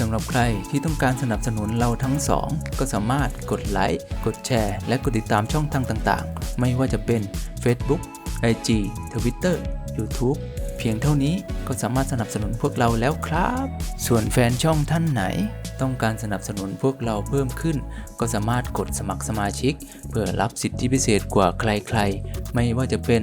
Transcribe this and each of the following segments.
สำหรับใครที่ต้องการสนับสนุนเราทั้งสอง ก็สามารถกดไลค์ กดแชร์ และกดติดตามช่องทางต่างๆ ไม่ว่าจะเป็น Facebook IG Twitter YouTube เพียงเท่านี้ก็สามารถสนับสนุนพวกเราแล้วครับ ส่วนแฟนช่องท่านไหน ต้องการสนับสนุนพวกเราเพิ่มขึ้น ก็สามารถกดสมัครสมาชิก เพื่อรับสิทธิพิเศษกว่าใครๆ ไม่ว่าจะเป็น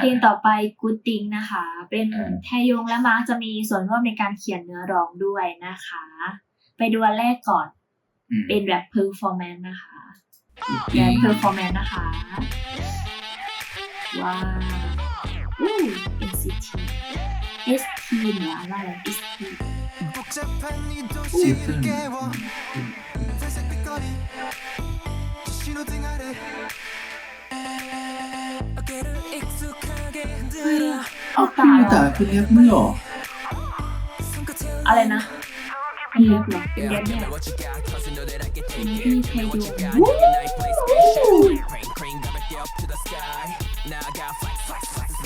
เพลงต่อไป Good Thing นะคะ เป็นอ่าแทยงและมาร์คจะมีส่วนร่วมในการเขียนเนื้อร้องด้วยนะคะ ไปดูอันแรกก่อนอืมเป็นแบบ performance นะคะจแกริงน performance นะคะ ว้าวอู้ NCT ST หรืออะไร ST 복 เอาตแต่เป็นเล็บไม่หรออะไรนะเป็นเล็บเหรอเป็นเล็บเนี่ยนี่พี่เคยดู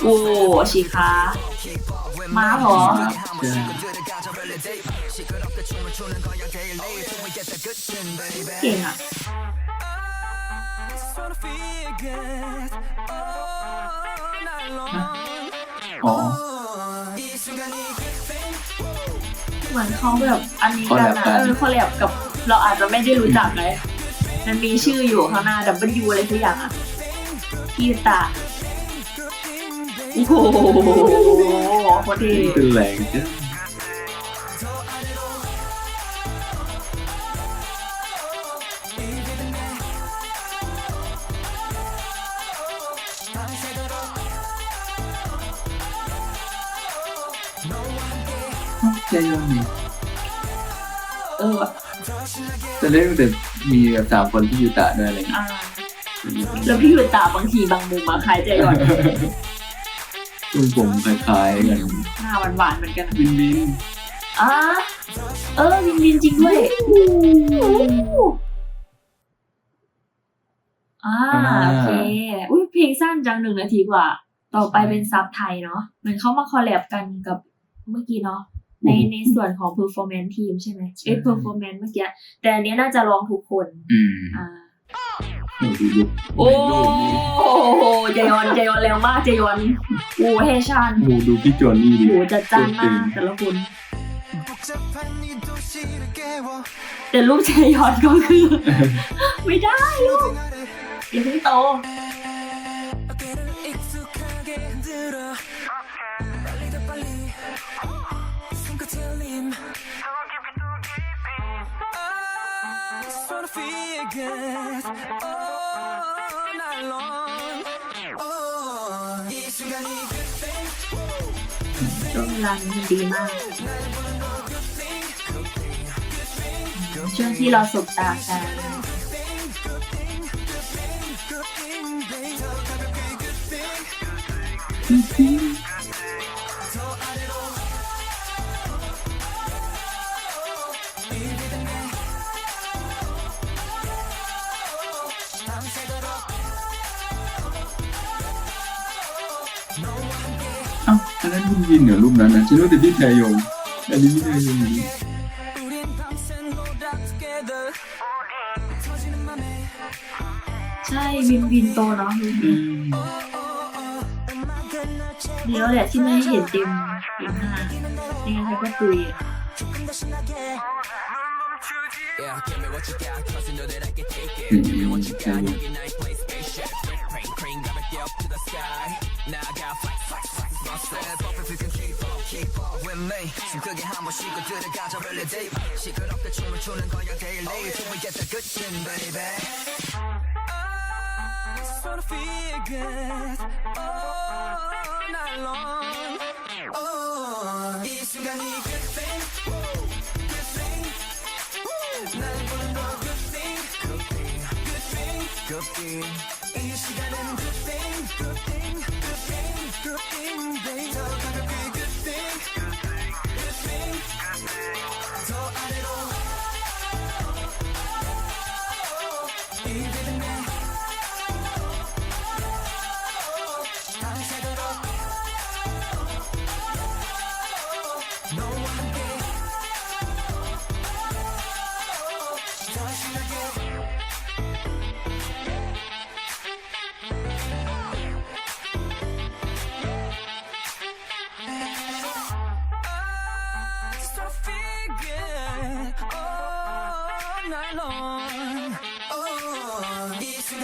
โอ้ชิคาม้าเหรอเก่งอะ เหมือนเขาแบบอันนี้กันนะเออคอลแลบกับเราอาจจะไม่ได้รู้จักเลยมันมีชื่ออยู่ข้างหน้า W อะไรสักอย่างอะกีตาโอ้โหโคตรเท่ เป็แรงจัง ใจยอมนี่เออว่ะจะเล่นแต่มีแบบสามคนที่อยู่ตะด้วยอะไรอย่างเงี้ยอ่าแล้วพี่ตาบางทีบางมุมมาคล้ายใจอ่อนคุณผมคล้ายๆกันหน้าหวานๆเหมือนกันวินวินอ่าเออวินวินจริงด้วยอ่าโอเคอุ้ยเพลงสั้นจังหนึ่งนาทีกว่า ต่อไปเป็นซับไทยเนาะเหมือนเขามาคอลแลบกันกับเมื่อกี้เนาะ ในในส่วนของ performance ทีมใช่ไหมเอ้ performance เมื่อกี้แต่อันนี้น่าจะลองทุกคนอืออ่าโอ้โหเจยอนเจยอนเร็วมากเจยอนโอ้เฮชันโอ้ดูพี่จอนนี่ดิโอ้จัดจ้านมากแต่ละคนแต่ลูกเจยอนก็คือ ไม่ได้ลูกยังไม่โต just wanna feel good all night long oh, 이 순간이 good thing ช่วงเวลานี้มันดีมาก ช่วงที่เราสบตากัน good thing อ้าวอันนั้นบุญยินเหรอรูปนั้นนะฉันรู้แต่พี่แพยงอันนี้พี่แพยงใช่วินวินโตเนาะวินวิเดี๋ยวแหละที่ไม่ให้เห็นเต็มเต็มห้ายังไงเขาก็ตุยอะ stress 버퍼스킨 keep up keep up with me. 심크게 한번 쉬고 들어가자 really deep. 시끄럽게 춤을 추는 거야 daily. Oh, Till we get the good shit baby. I sort of feel good. All night long. Oh, 이 순간이 good thing. Good thing. 날 부른 거 good thing. Good thing. Good thing.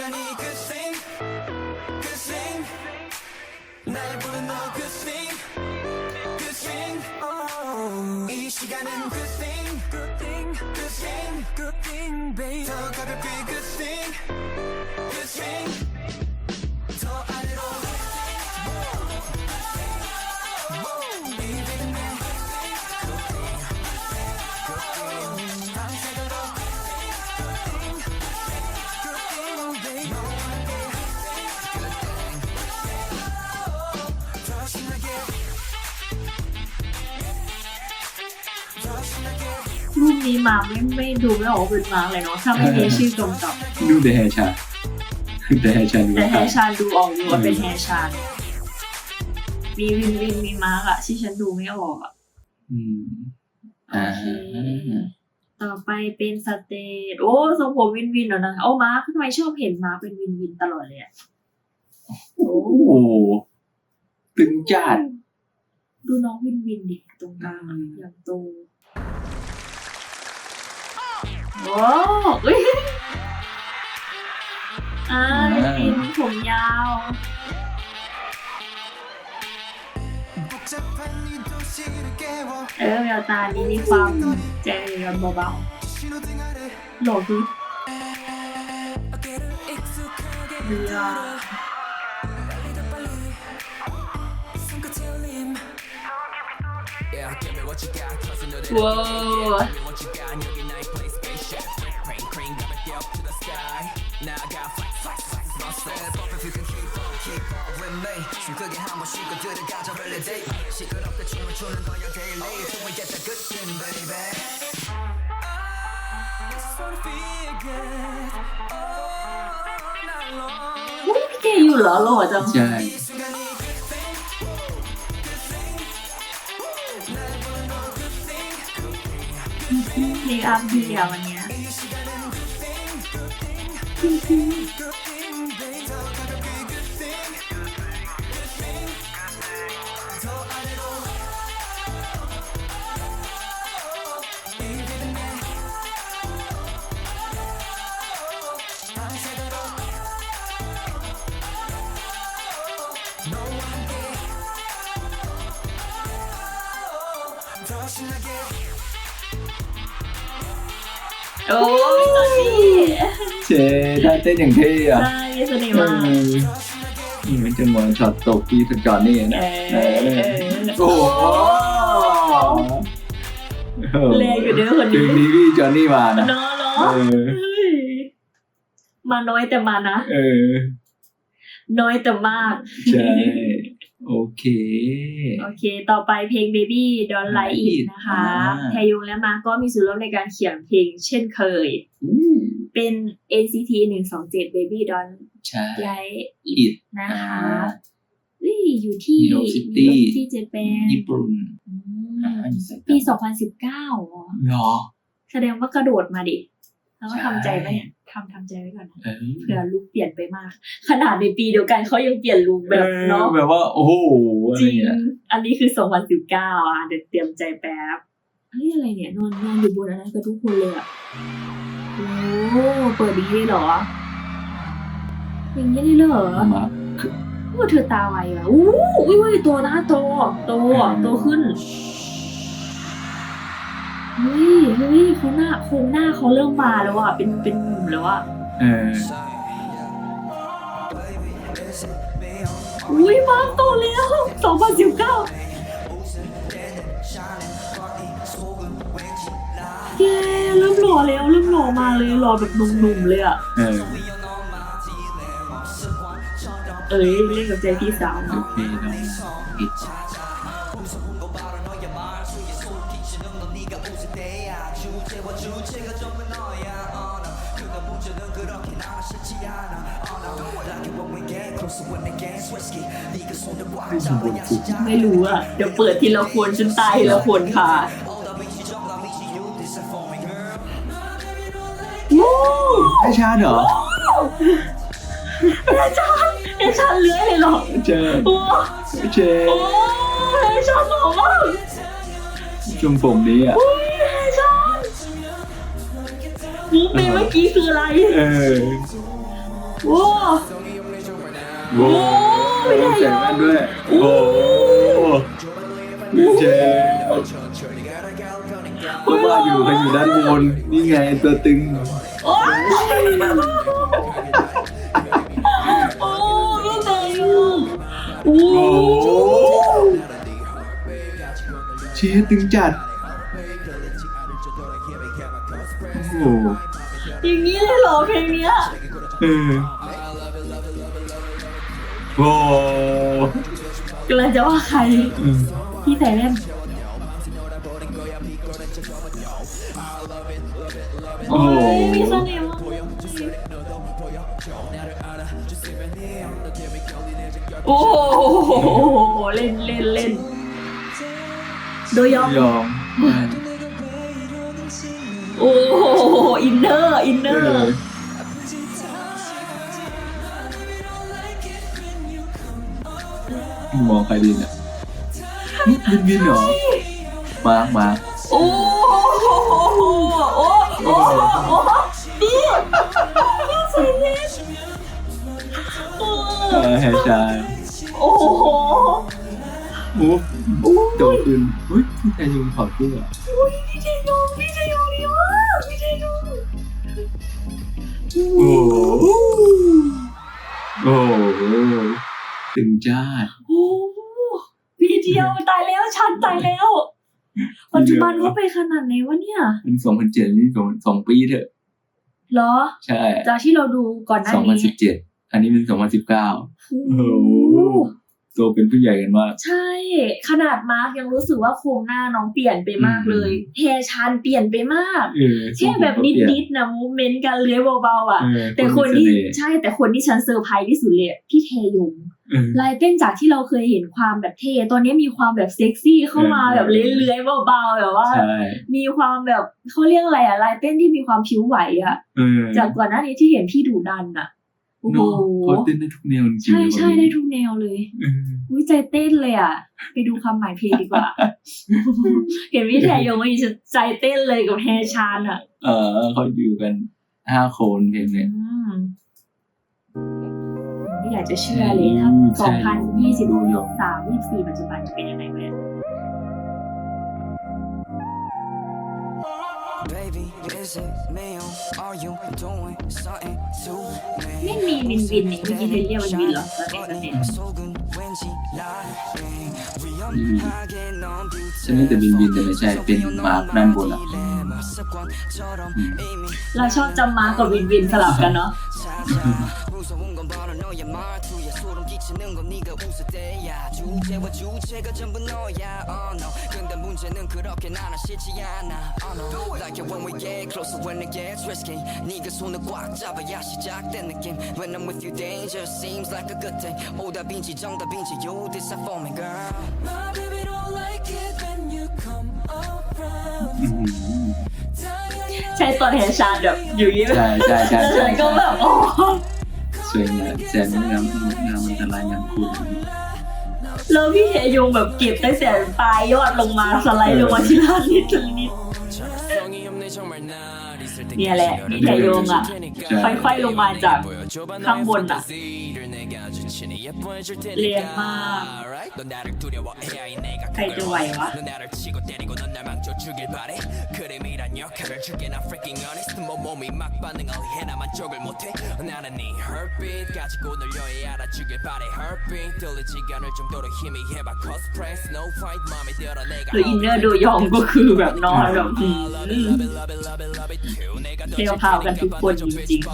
Oh, 이 순간이 good thing, good thing. 날 부른 너 good thing, good thing. Oh, 이 시간은 good thing, good thing, good thing, good thing, baby. 더 가볍게 good thing, good thing. รูปนี้มาไม่ไม่ดูไม่ออกว่าเป็นมาร์กเลยเนาะถ้าไม่มีชื่อกำกับดูแต่แฮร์ชาแต่แฮร์ชาดูแต่แฮว่าร์ชานดูออกอยู่ว่าเป็นแฮร์ชานมีวินวินมีมาร์กอะที่ฉันดูไม่ออกอะอืมโอเคต่อไปเป็นสเตทโอ้ทรงผมวินวินเหรอนะโอ้มาร์คทำไมชอบเห็นมาร์คเป็นวินวินตลอดเลยอะโอ้โอ้โหตึงจัดดูน้องวินวินดิตรงกลางอะอืมอย่างโต ว้าวอุ้ยอ่าอินผมยาว เออแววตานี้มีความแจ๋วเบาๆหลบดูเรอว้าว shit Rain, rain, got me up to the sky Now I got flex, flex, flex My step up if you can keep up, keep up with me 쉴그게 한 번씩 들어가자 holiday 시끄럽게 춤을 추는 거야 daily Till we get the good shit, baby I sort of feel good All night thing, good thing, baby 더가 เจ๊ได้เต้นอย่างเท่อะ ได้เสน่ห์มากนี่มันจะมองช็อตตกที่สกอร์นี่นะเออเออโอ้โหแรงอยู่เด้อคนนี้ดึงนี่จอนนี่มานะเนาะเนาะมาน้อยแต่มานะเออ น้อยแต่มากใช่โอเค โอเค ต่อไปเพลง Baby Don't Lie It นะคะแทยุงและมาก็มีส่วนร่วมในการเขียนเพลงเช่นเคย เป็น ACT 127 Baby Don't ใช่ Like อิ It ดนะคะอ่าเฮ้ยอยู่ที่ New York City ที่เจแปนญี่ปุ่นอ่าปี2019อ๋อเหรอ แสดงว่ากระโดดมาดิ แล้วก็ใช่ทำใจไว้เนี่ยทำทำใจไว้ก่อนนะเออเผื่อลุคเปลี่ยนไปมาก ขนาดในปีเดียวกันเขายังเปลี่ยนลุคแบบเนาะออแบบว่า โอ้โหอะจไรริงเงี้ยอันนี้คือ2019อะเดี๋ยวเตรียมใจแป๊บเฮ้ยอะไรเนี่ยนอนนอนอยู่บนอันนั้นกับทุกคนเลยอะ โอ้เปิดดีเลยเหรอ อย่างนี้เลยเหรอมาโอ้เธอตาไวอะอู้อุ้ยอุ้ยโตนะโตโตโตขึ้นเฮ้ยเฮ้ยเขาหน้าโครงหน้าเขาเริ่มมาแล้วอะเป็นเป็นหนุ่มแล้วอะเอออุ้ยมาโตแล้ว2019แกเริ่มห ล่อแล้วเริ่มหล่อมาเลยหล่อแบบหนุ่มๆเลยอะเออเอ้ยเล่นกับใจพี่สาวโอเคน้องอิดไม่รู้อะ เดี๋ยวเปิดทีละคนจนตายทีละคนค่ะ ให้ชาเหรอเอชานเอชานเลื้อยเลยเหรอเจอโอ้เจอโอ้เอชานหล่อมากช่วงผมนี้อะโอ้ยเอชานมุกในเมื่อกี้คืออะไรเออโอ้โว้ใส่แว่นด้วยโอ้เจเพราะว่าอยู่กันอยู่ด้านบนนี่ไงตัวตึง โอ้ยโอ้ยไม่ได้อยู่โอ้โอ้เชียตึงจัด โอ้อย่างนี้เลยเหรอเพลงเนี้ยเออโอ้กำลังจะว่าใครอืมพี่ใส่แว่น โอ้โอ้ยมีเสน่ห์มากโอ้โหเล่นเล่นเล่นโดยองยอมโอ้โหอินเนอร์อินเนอออร์มองใครดีเนี่ยบินบินเหรอมามาโอ้โหโอ้ โอ้โอ้นี่นี่ใส่เพชรโอ้เออแฮชาโอ้โหโอ้โดดขึ้นเฮ้ยพี่ชายยุงถอดเสื้ออุ้ยพี่เทยงพี่เทยงดีมากพี่เทยงโอ้โหโอ้โหถึงจ้าด โอ้พี่เดียวตายแล้วฉันตายแล้ว ปัจจุบันเขาไปขนาดไหนวะเนี่ยเป็นสองพันเจ็ดนี่สองสองปีเถอะเหรอ ใช่ จากที่เราดูก่อนหน้าสองพันนี้สิบเจ็ดอันนี้เป็นสองพันสิบเก้าโอ้โหโตเป็นผู้ใหญ่กันมาก ใช่ ขนาดมาร์กยังรู้สึกว่าโครงหน้าน้องเปลี่ยนไปมากเลยอืมแฮร์ชันเปลี่ยนไปมากเออแค่แบบนิดๆนะมูเมนต์การเลื้อยเบาๆอะเออแต่คนที่มีเสน่ห์ใช่แต่คนที่ฉันเซอร์ไพรส์ที่สุดเลยอะพี่เทยงเออ ลายเต้นจากที่เราเคยเห็นความแบบเท่ตอนนี้มีความแบบเซ็กซี่เข้ามาเออแบบเลื้อยๆเบาๆแบบว่าใช่มีความแบบเขาเรียกอะไรอะลายเต้นที่มีความผิวไหวอะเออจากก่อนหน้านี้ที่เห็นพี่ดุดันอะโอ้โหเนาะเขาเต้นได้ทุกแนวจริงๆใช่เลยใช่คนได้นี้ทุกแนวเลยเอออุ้ยใจเต้นเลยอะไปดูความหมายเพลงดีกว่า เห็นพี่แทยงมาอีกใจเต้นเลยกับแฮชานอะเออเขาอยู่กันห้าคนเพลงเนี่ย อืมไม่อยากจะเชื่อเลยถ้าอืมสองพันยี่สิบดูยอมสามยี่สิบสี่ปัจจุบันจะเป็นยังไงเนี่ย is it me or are you doing something to me? ไม่มีวินวินนี่เมื่อกี้เธอเรียกมันวินเหรอตอนนี้ตอนนี้ 속은 왠지 lying อืม 위험하게 넌 ฉันนี่แต่บินบินแต่ไม่ใช่เป็นมาร์คด้านบนอ่ะ 딜레마 습관처럼 이미 เราชอบจำมากับวินวินสลับกันเนาะ 찾아 무서운 건 바로 너의 말투야 소름 끼치는 건 네가 웃을 때야 주제와 주체가 전부 너야 oh no 근데 문제는 그렇게 나는 싫지 않아 oh no like it when we get closer when it gets risky 네가 손을 꽉 잡아야 시작된 느낌 when I'm with you danger seems like a good thing 오답인지 정답인지 you decide for me girl My baby don't like it when you come around. อืม ใช้ตอนแฮชาร์ดแบบอยู่อย่างนี้ ใช่ใช่ใช่ แล้ว ใช่ ฉันก็แบบโอ้ สวยงามแสนงามงดงามอันตรายงามคุณ แล้วพี่เทยงแบบเก็บตั้งแต่ปลายยอดลงมาสไลด์ลงมาที่ล่างนิดทีละนิด เนี่ยแหละนี่แต่โยงอะค่อยๆลงมาจากข้างบนอะ เรียนมากใครจะไหววะ คืออินเนอร์โดยองก็คือแบบนอนแบบเที่ยวพาวกันทุกคนจริงๆ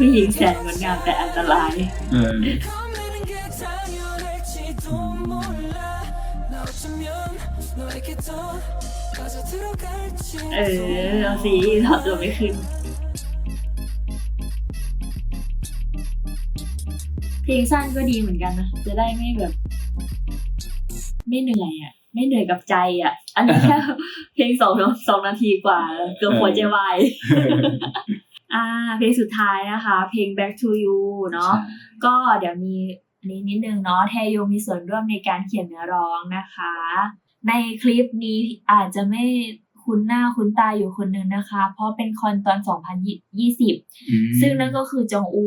ผู้หญิงแสนงดงามแต่อันตราย เออเราสีถอดตัวไม่ขึ้น เพลงสั้นก็ดีเหมือนกันนะ จะได้ไม่แบบ ไม่เหนื่อยอะ ไม่เหนื่อยกับใจอะ อันนี้แค่เพลงสองสองนาทีกว่า เกือบหัวใจวาย อ่าเพลงสุดท้ายนะคะ เพลง Back to You เนาะก็เดี๋ยวมีอันนี้นิดนึงเนาะแทยงมีส่วนร่วมในการเขียนเนื้อร้องนะคะ ในคลิปนี้อาจจะไม่คุ้นหน้าคุ้นตาอยู่คนหนึงนะคะ เพราะเป็นคอนตอน 2020 ซึ่งนั่นก็คือจองอู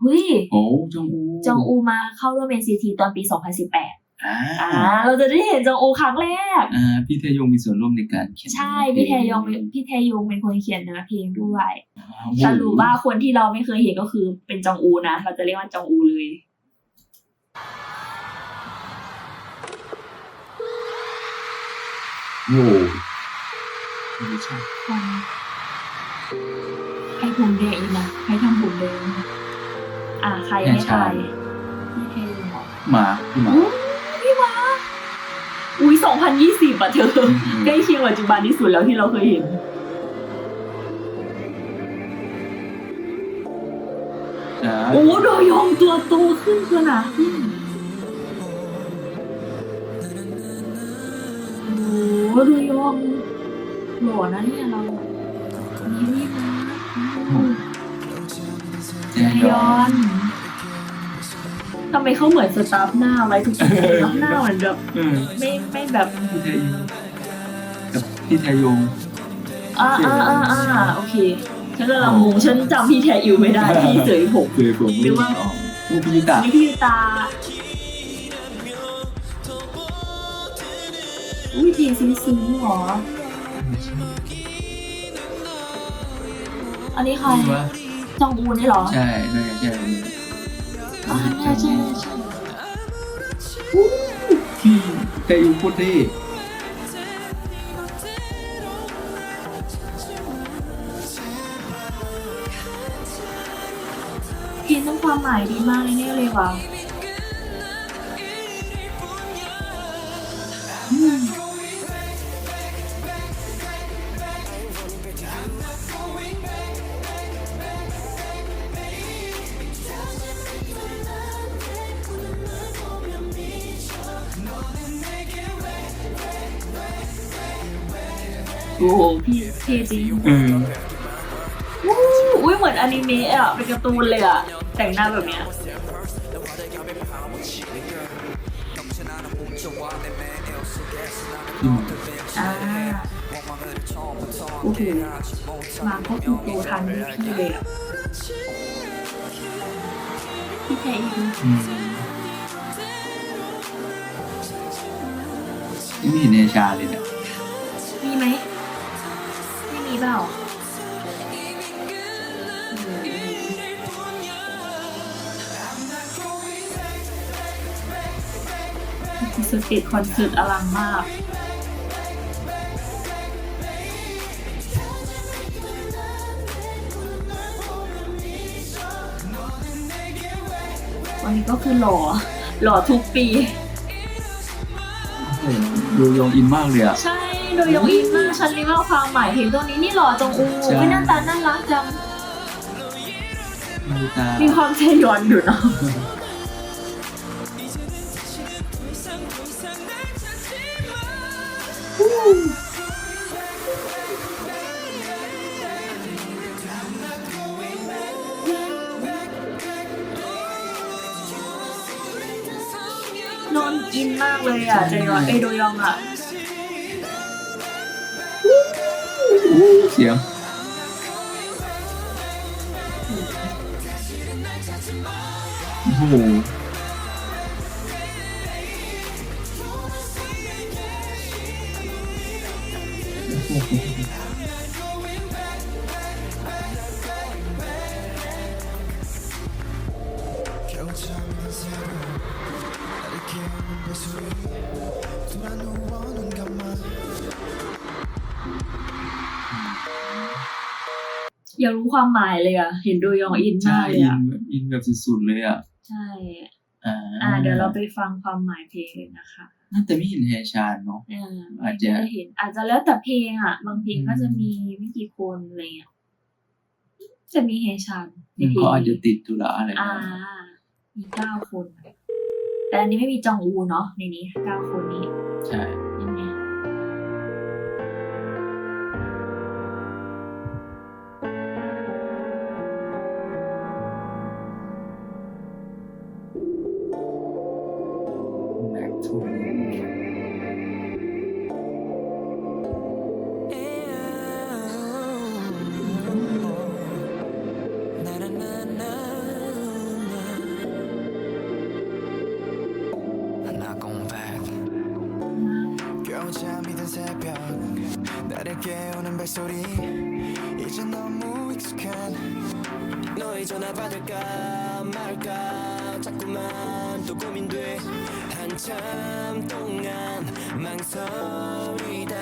เฮ้ยโอ้จงอูจองอูมาเข้าร่วม NCT ตอนปี 2018 อ่าอ่าเราจะได้เห็นจองอูครั้งแรกอ่าพี่เทยงมีส่วนร่วมในการเขียนใช่พี่แทยงเป็นพี่แทยงเป็นคนเขียนเนื้อเพลงด้วยว้าวสรุปว่าคนที่เราไม่เคยเห็นก็คือเป็นจองอูนะเราจะเรียกว่าจองอูเลยโว้ไม่ใช่คนใครผมแดงอีกนะใครทำผมแดงอ่าใครให้ทายพี่แทยงเหรอหมาพี่หมาอู้พี่วะ อุ้ย2020อะเธออืมใกล้เคียงปัจจุบันที่สุดแล้วที่เราเคยเห็นอ่าโอ้โดยองตัวโตขึ้นตัวหนาขึ้นโอ้โดยองหล่อนะเนี่ยเรานี่นี่นะแจไฮยยออนน ทำไมเขาเหมือนสตาฟหน้าไว้ทุกทีแล้วหน้าเหมือนแบบเออไม่ไม่แบบพี่เทยงกับพี่เทยงอ่าอ่าอ่าอ่าโอเคฉันกำลังงงฉันจำพี่แทอิวไม่ได้พี่เสยผม คือผมหรือว่าผู้พิจารนี่พี่ตาอุ้ยเพลงซึ้งๆเหรอ อันนี้ใครว่าจองอูนี่เหรอ ใช่น่าจะใช่ อ่าใช่ใช่ใช่พี่เทยงพูดที่เพลงต้องความหมายดีมากแน่ๆเลยว่ะ โอ้โหพี่เท่จริงเอออู้อุ้ยเหมือนอนิเมะอะเป็นการ์ตูนเลยอะ แต่งหน้าแบบเนี้ยอืมอ่าโอ้โหมาก็คือโตทันพี่เลยอะพี่แทอินอืมยังไม่เห็นเนชาเลยเนี่ย สเตจคอนเสิร์ตอลังมาก วันนี้ก็คือหล่อ หล่อทุกปีโอ้โหดูยองอินมากเลยอะ ใช่โดยยองอินมากฉันนี่ว่าความหมายเพลงตรงนี้นี่หล่อจงอูใช่ ไม่หน้าตาน่ารักจังดูตามีความเทยอนอยู่เนาะ อินมากเลยอะจยอนเอยโดยองอะเสียงอ ความหมายเลยอะ เห็นดูยองอินใช่มากเลยอินอะ แบบอินแบบสุดๆเลยอะใช่ อ่าอ่า เดี๋ยวเราไปฟังความหมายเพลงเลยนะคะน่าจะไม่เห็นแฮชานเนาะอ่าอาจจะไม่ได้เห็น อาจจะแล้วแต่เพลงอะ บางเพลงอืมก็จะมีไม่กี่คนอะไรเงี้ยจะมีเฮชันในเพลงเขาอาจจะนี้ติดธุระอะไรอ่าบ้างมีเก้าคน แต่อันนี้ไม่มีจองอูเนาะในนี้เก้าคนนี้ใช่ ยังไง 이제 너무 익숙한 너의 전화 받을까 말까 자꾸만 또 고민돼. 한참 동안 망설이다.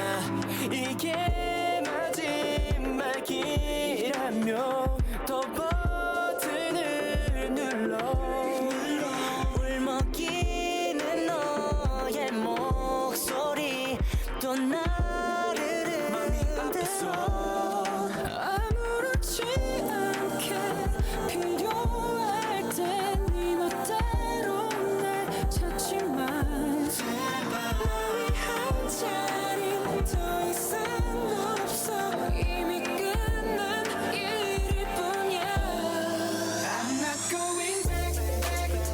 이게 마지막 길이라며 더 버튼을 눌러. 울먹이는 너의 목소리. 또나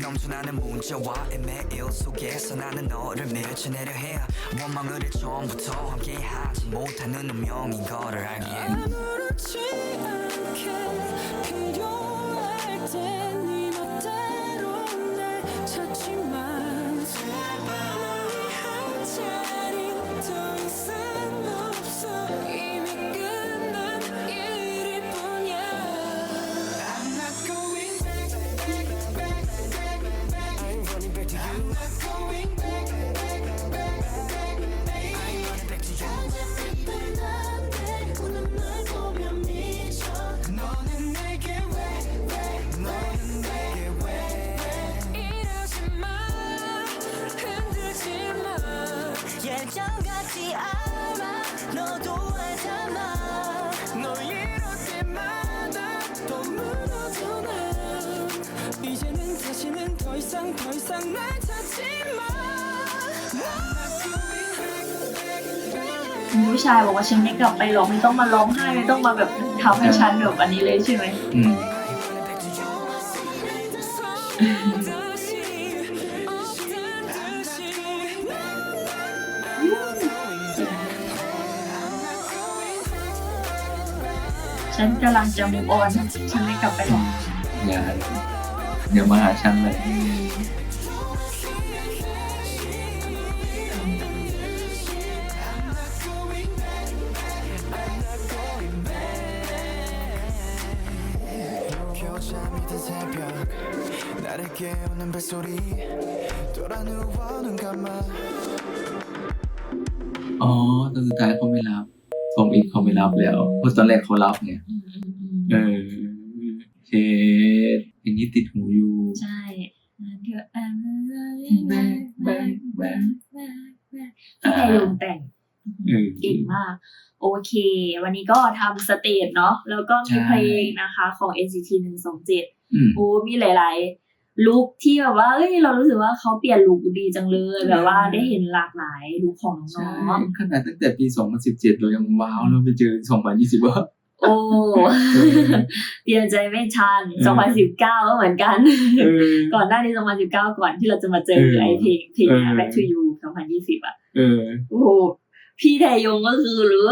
넘쳐나는 문자와 이메일 속에서 나는 너를 밀쳐내려 해. 원망을 처음부터 함께하지 못하는 운명인 거를 알기에. 아무렇지 ู้ชายบอกว่าฉันไม่กลับไปหรอกไม่ต้องมาร้องไห้ไม่ต้องมาแบบทำให้ฉันแบบอันนี้เลยใช่ไหมอืมฉันกำลังจะมุกออนฉันไม่กลับไปหรอกอย่าเดี๋ยวมาหาฉันเลย 새벽 나를 깨우는 벨소리 돌아 누워 눈 감아 อ๋อตอนสุดท้ายเขาไม่รับผมอีกเขาไม่รับแล้วเพราะตอนแรกเขารับไง อืมอืมอืม เออเชดอย่างนี้ติดหูอยู่ ใช่เธออ่าน แบกแบกแบก ที่ไทยลงแต่ง เออ เก่งมาก โอเค วันนี้ก็ทำสเตจเนาะแล้วก็มี ใช่ เพลงนะคะของ NCT 127 อืม โอ้มีหลาย ลุคที่แบบว่าเอ้ยเรารู้สึกว่าเขาเปลี่ยนลุคดีจังเลยแบบว่าได้เห็นหลากหลายลุคของน้ใช่องขนาดตั้งแต่ปี 2017 เรายังว้าวเราไปเจอ 2020ว่าๆโอ้เตรียมใจไม่ทันเออ2019 ก็เหมือนกันเออก่อนหน้านี้ 2019 ก่อนที่เราจะมาเจอเออไอเพลงเพลงเนี้ยเออ Back to You 2020 อะเออโอ้โห พี่แทยงก็คือหรือ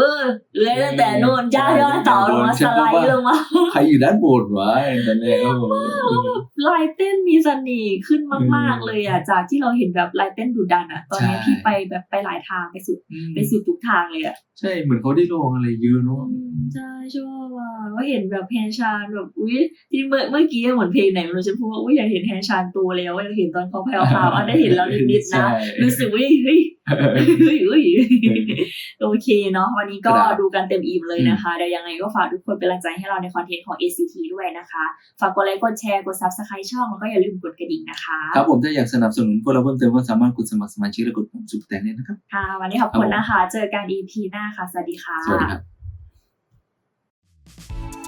เลยตั้งแต่โน่นจ้าย่อเต่าลงมาสไลด์ลงมาใครอยู่ด้านบนวะตอนแรกก็บอกว่าเออลายเต้นมีเสน่ห์ขึ้นมาก ๆ เลยอะจากที่เราเห็นแบบลายเต้นดุดันอะ ตอนนี้ใช่พี่ไปแบบไปหลายทางไปสุดอืมไปสุดทุกทางเลยอะใช่เหมือนเขาได้ลองอะไรเยอะเนาะใช่ชอบอะว่าเห็นแบบแฮนชานแบบอุ้ยที่เมื่อเมื่อกี้เหมือนเพลงไหนไม่รู้ฉันพูดว่าอุ้ยอยากเห็นแฮนชานตัวแล้วอยากเห็นตอนเขาแผ่วพราวอะได้เห็นแล้วนิดๆนะใช่รู้สึกว่าเฮ้ยเฮ้ยเฮ้ย โอเคเนาะวันนี้ก็ครับดูกันเต็มอิ่มเลยนะคะเดี๋ยวยังไงก็ฝากทุกคนเป็นกำลังใจให้เราในคอนเทนต์ของ ACT ด้วยนะคะ ฝากกดไลค์กดแชร์กด Subscribe ช่องแล้วก็อย่าลืมกดกระดิ่งนะคะครับผมถ้าอยากสนับสนุนพวกเราเพิ่มเติมก็สามารถกดสมัครสมาชิกและกดปุ่มสุดแต่งนี้นะครับค่ะวันนี้ขอบคุณครับผมนะคะ เจอกัน EP หน้าค่ะ สวัสดีค่ะสวัสดีครับ